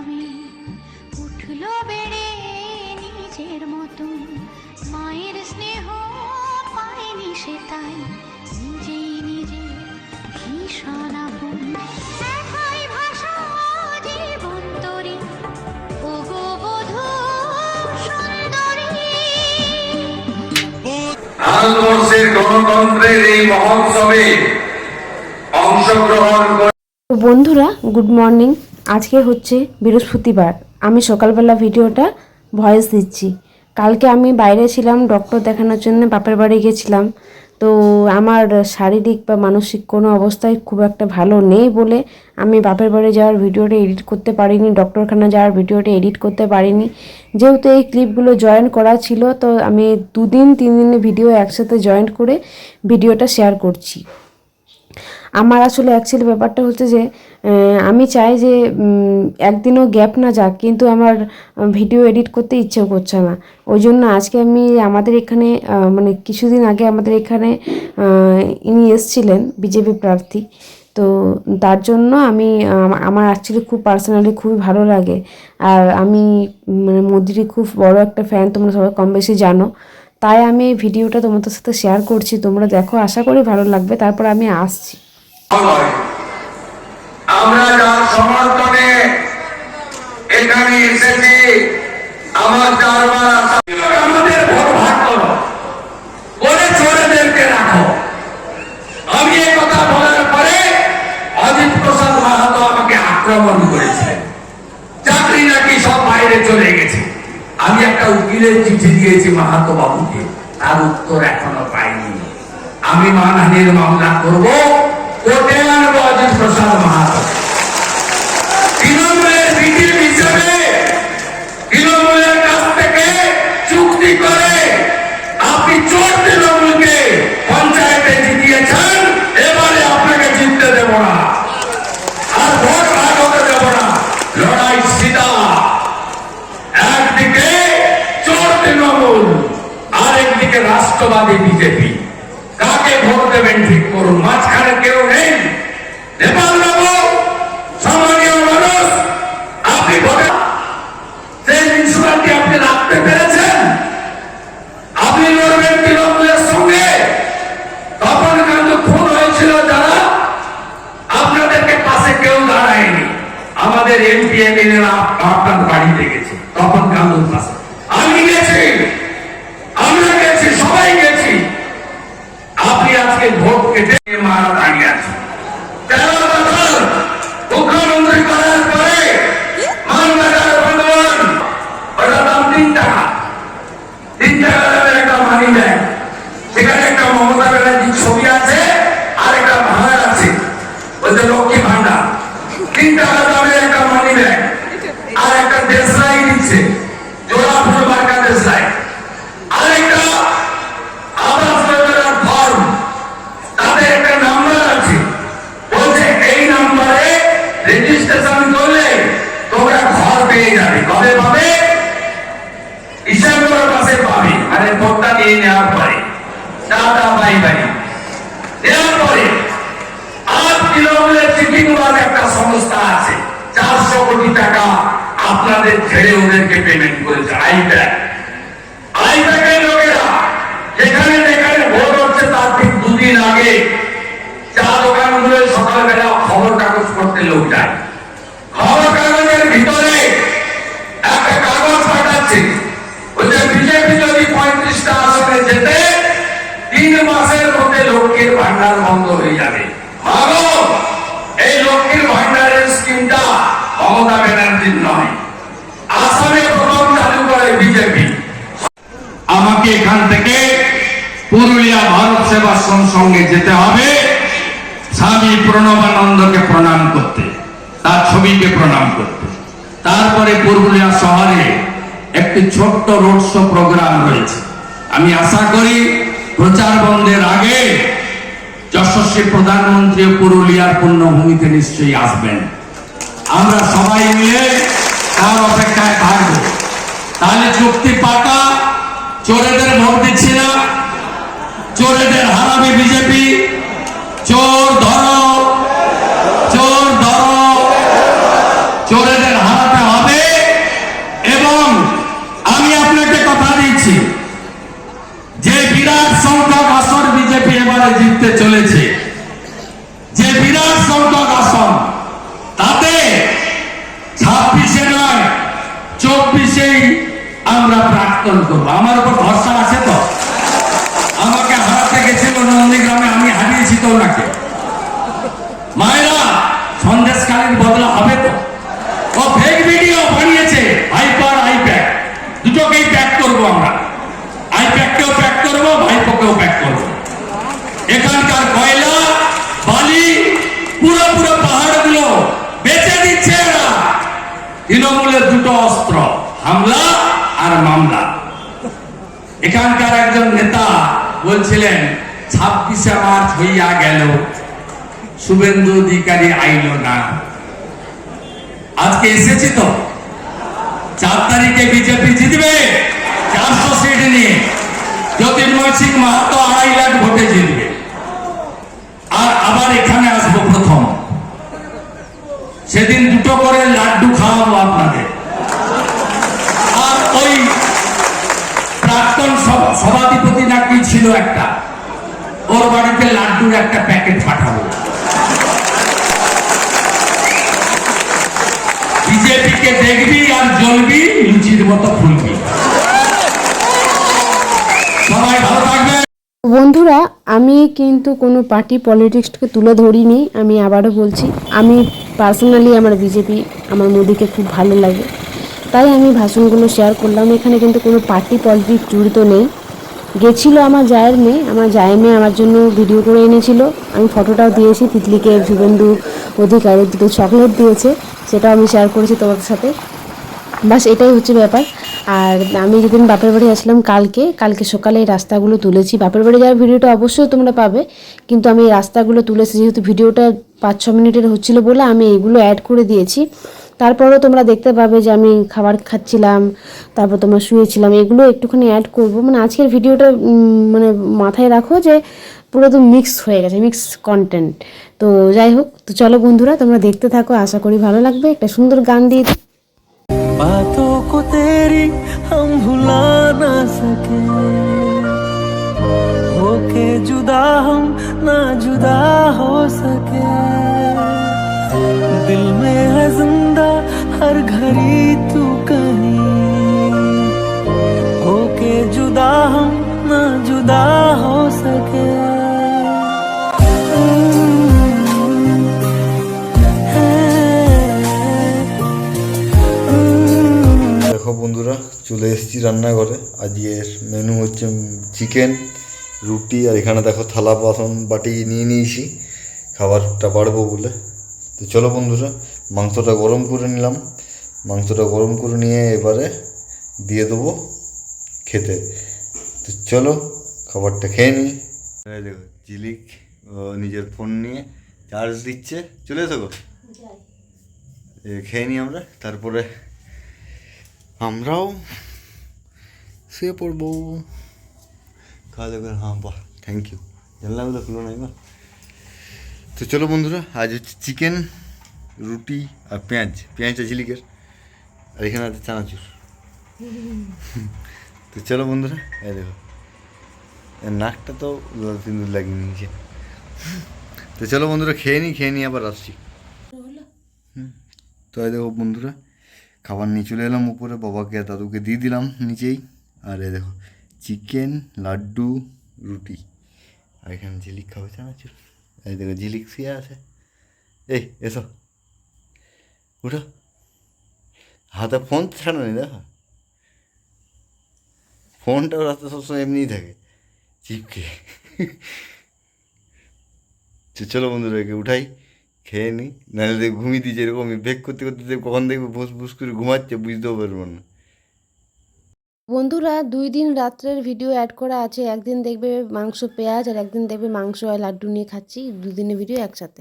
ভাবে উঠল বেড়ে নিজের মতন মায়ের স্নেহ পায়নি সে তাই নিজেই নিজে ভীষণ আপন ভারতবর্ষের গণতন্ত্রের এই মহোৎসবে অংশগ্রহণ বন্ধুরা গুড মর্নিং আজকে হচ্ছে বৃহস্পতিবার। আমি সকালবেলা ভিডিওটা ভয়েস দিচ্ছি। কালকে আমি বাইরে ছিলাম ডক্টর দেখানোর জন্য, বাপের বাড়ি গেছিলাম। তো আমার শারীরিক বা মানসিক কোনো অবস্থায় খুব একটা ভালো নেই বলে আমি বাপের বাড়ি যাওয়ার ভিডিওটা এডিট করতে পারিনি ডক্টরখানা যাওয়ার ভিডিওটা এডিট করতে পারিনি। যেহেতু এই ক্লিপগুলো জয়েন করা ছিল, তো আমি দুদিন তিন দিনের ভিডিও একসাথে জয়েন করে ভিডিওটা শেয়ার করছি। আমার আসলে অ্যাকচুয়ালি ব্যাপারটা হচ্ছে যে আমি চাই যে একদিনও গ্যাপ না যাক, কিন্তু আমার ভিডিও এডিট করতে ইচ্ছেও করছে না। ওই জন্য আজকে আমি আমাদের এখানে মানে কিছুদিন আগে আমাদের এখানে ইনি এসছিলেন, বিজেপি প্রার্থী। তো তার জন্য আমি আমার অ্যাকচুয়ালি খুব পার্সোনালি খুবই ভালো লাগে। আর আমি মানে মোদির খুব বড় একটা ফ্যান তোমরা সবাই কম বেশি জানো। তাই আমি ভিডিওটা তোমাদের সাথে শেয়ার করছি, তোমরা দেখো, আশা করি ভালো লাগবে। তারপর আমি আসছি। আমরা যার সমর্থনে এখানে এসেছি। আমার চারবার আমাদের আক্রমণ করেছিলেন চাকরি নাকি সব বাইরে চলে গেছে। আমি একটা উকিলের চিঠি মাহাতো বাবুকে। তার উত্তর এখনও পাইনি। আমি মানহানির মামলা করব। জিতিয়েছেন, এবারে আপনাকে জিততে দেব না। আর ভোট ভাগ হতে না। লড়াই সিধা। একদিকে চোর তৃণমূল, আরেকদিকে রাষ্ট্রবাদী বিজেপি। দেবেন ঠিক করুন মাঝখানে কেউ নেই। নেপাল বাবু সম্মানীয় মানুষ, আপনি ভোটে সেই মিউনিসিপালিটি আপনি রাখতে পেরেছেন, আপনি লড়বেন তৃণমূলের সঙ্গে। তখন কিন্তু খুন হয়েছিল যারা, আপনাদেরকে পাশে কেউ দাঁড়ায়নি। আমাদের এমপি এমএলএরা আপনার বাড়িতে গেছে তখন কান্দুর আমি গেছি আমরা গেছি সবাই গেছি আপনি আজকে ভোট কেটে মারা দাঁড়িয়ে আছেন মুখ্যমন্ত্রী করার পরে মানবাজার ভগবান ওটার দাম তিন টাকা তিন টাকা দামের একটা মানি ব্যাগ সেখানে একটা মমতা ব্যানার্জির ছবি আছে আর একটা ভাড়া আছে। বলছে লক্ষ্মী ভান্ডার তিন টাকা দামের একটা মানি ব্যাগ আর একটা দেশলাই দিচ্ছে। জোড়া ফুল মার্কা দেশলাই। টাটা বাই বাই নেওয়ার পরে আর তৃণমূলের চিঠিগুলোর একটা সংস্থা আছে চারশো কোটি টাকা আপনাদের ছেড়ে ওদেরকে পেমেন্ট করেছে আইপ্যাক আইপ্যাকের লোকেরা যেখানে যেখানে ভোট হচ্ছে তার ঠিক দুদিন আগে চা দোকানগুলো সকালবেলা খবর কাগজ করতে লোক যায়। মাসের মধ্যে লক্ষ্মীর ভান্ডার বন্ধ হয়ে যাবে। ভালো এই লক্ষ্মীর ভান্ডারের স্কিমটা মমতা ব্যানার্জির নয়। আসামে প্রথম চালু করে বিজেপি। আমাকে এখান থেকে পুরুলিয়া ভারত সেবাশ্রম সঙ্গে যেতে হবে। স্বামী প্রণবানন্দকে প্রণাম করতে, তার ছবিকে প্রণাম করতে। তারপরে পুরুলিয়া শহরে একটি ছোট্ট রোড শো প্রোগ্রাম রয়েছে। আমি আশা করি প্রচার বন্ধের আগে যশস্বী প্রধানমন্ত্রী পুরুলিয়ার পূর্ণভূমিতে নিশ্চয়ই আসবেন। আমরা সবাই মিলে তার অপেক্ষায় থাকব। তাহলে চুক্তি পাকা, চোরেদের ভোট দিচ্ছি না। চোরেদের হারাবে বিজেপি, চোর ধরো এবারে জিততে চলেছে। যে বিরাট সংখ্যক আসন, তাতে ছাব্বিশে নয়, চব্বিশেই আমরা প্রাক্তন করব। আমার উপর ভরসা আছে তো? আমাকে হারাতে গেছিল নন্দীগ্রামে, আমি হারিয়েছি তো ওনাকে। মায়েরা সন্দেশকালীন বদলা হবে তো? ও ফেক ভিডিও বানিয়েছে আইপার আইপ্যাড দুটোকেই প্যাক করব আমরা। আইপ্যাডকেও প্যাক করব ভাইপোকেও প্যাক করব। তৃণমূলের দুটো অস্ত্র, হামলা আর মামলা। এখানকার একজন নেতা বলছিলেন, ছাব্বিশে মার্চ হইয়া গেল, শুভেন্দু অধিকারী আইল না। আজকে এসেছি তো। চার তারিখে বিজেপি জিতবে, চারশো সিট নিয়ে। জ্যোতির্ময় সিং মাহাতো আড়াই লাখ ভোটে জিতবে। আর আবার এখানে আসব প্রথম। সেদিন করে লাড্ডু খাওয়াবো আপনাদের। আর ওই প্রাক্তন সভ- সভাধিপতি নাকি ছিল একটা। ওর বাড়িতে লাড্ডুর একটা প্যাকেট পাঠাবো। বিজেপিকে দেখবি আর জ্বলবি, লুচির মতো ফুলবি সবাই ভালো থাকবে বন্ধুরা, আমি কিন্তু কোনো পার্টি পলিটিক্সকে তুলে ধরিনি, আমি আবারও বলছি, আমি পার্সোনালি আমার বিজেপি আমার মোদিকে খুব ভালো লাগে। তাই আমি ভাষণগুলো শেয়ার করলাম। এখানে কিন্তু কোনো পার্টি পলিটিক্স জড়িত নেই। গেছিল আমার জায়ের মেয়ে। আমার জায়ের মেয়ে আমার জন্য ভিডিও করে এনেছিল। আমি ফটোটাও দিয়েছি। তিতলিকে শুভেন্দু অধিকারের দুটো চকলেট দিয়েছে। সেটাও আমি শেয়ার করেছি তোমাদের সাথে। বাস এটাই হচ্ছে ব্যাপার। আর আমি যেদিন বাপের বাড়ি আসলাম কালকে কালকে সকালে এই রাস্তাগুলো তুলেছি। বাপের বাড়ি যাওয়ার ভিডিওটা অবশ্যই তোমরা পাবে, কিন্তু আমি এই রাস্তাগুলো তুলেছি যেহেতু ভিডিওটা পাঁচ, ছ মিনিটের হচ্ছিল বলে আমি এগুলো অ্যাড করে দিয়েছি। তারপরেও তোমরা দেখতে পাবে যে আমি খাবার খাচ্ছিলাম, তারপর তোমরা শুয়েছিলাম, এগুলো একটুখানি অ্যাড করব। মানে আজকের ভিডিওটা মানে মাথায় রাখো যে পুরো তো মিক্স হয়ে গেছে মিক্স কন্টেন্ট তো যাই হোক, তো চলো বন্ধুরা, তোমরা দেখতে থাকো, আশা করি ভালো লাগবে। একটা সুন্দর গান দিয়ে। बातों को तेरी हम भुला ना सके। होके जुदा हम ना जुदा हो सके। दिल में है ज़िंदा हर घड़ी तू এসেছি রান্নাঘরে। আজকের মেনু হচ্ছে চিকেন রুটি আর এখানে দেখো থালা বাসন বাটি নিয়ে নিয়েছি। খাবারটা বাড়বো বলে। তো চলো বন্ধুরা মাংসটা গরম করে নিলাম। মাংসটা গরম করে নিয়ে এবারে দিয়ে দেবো খেতে। তো চলো খাবারটা খেয়ে নিই। দেখো ঝিলিক ও নিজের ফোন নিয়ে চার্জ দিচ্ছে। চলে এসো খেয়ে নিই আমরা। তারপরে আমরাও শুয়ে পড়ব খাওয়া দাওয়া হ্যাঁ বাহ থ্যাংক ইউ জানলাগুলো খুলো না এবার তো চলো বন্ধুরা আজ হচ্ছে চিকেন রুটি আর পেঁয়াজ। পেঁয়াজটা ঝিলিকের। আর এখানে আছে চানাচুর। তো চলো বন্ধুরা এই দেখো। নাকটা তো লাল সিঁদুর লাগিয়ে নিয়েছে। তো চলো বন্ধুরা খেয়ে নিই খেয়ে নিই আবার আসছি। তো এই দেখো বন্ধুরা খাবার নিয়ে চলে এলাম উপরে বাবাকে আর দাদুকে দিয়ে দিলাম নিচেই। আর দেখো, চিকেন, লাড্ডু, রুটি। আর এখানে ঝিলিক খাবে চানাচুর এই দেখো, ঝিলিক শুয়ে আছে। এই, এসো। উঠো। হাতে ফোন ছাড়ো নি দেখো। ফোনটা ওর হাতে সবসময় এমনিই থাকে। চিপকে চলো বন্ধুরা, একে উঠাই, খেয়ে নিই নাহলে দেখ ঘুমিয়ে দিয়েছে, এরকম বেক করতে করতে কখন দেখবে বস, বুস করে ঘুমাচ্ছে, বুঝতেও পারব না। বন্ধুরা, দুই দিন রাত্রের ভিডিও অ্যাড করা আছে। একদিন দেখবে মাংস পেঁয়াজ আর একদিন দেখবে মাংস আর লাড্ডু নিয়ে খাচ্ছি। দুদিনের ভিডিও একসাথে।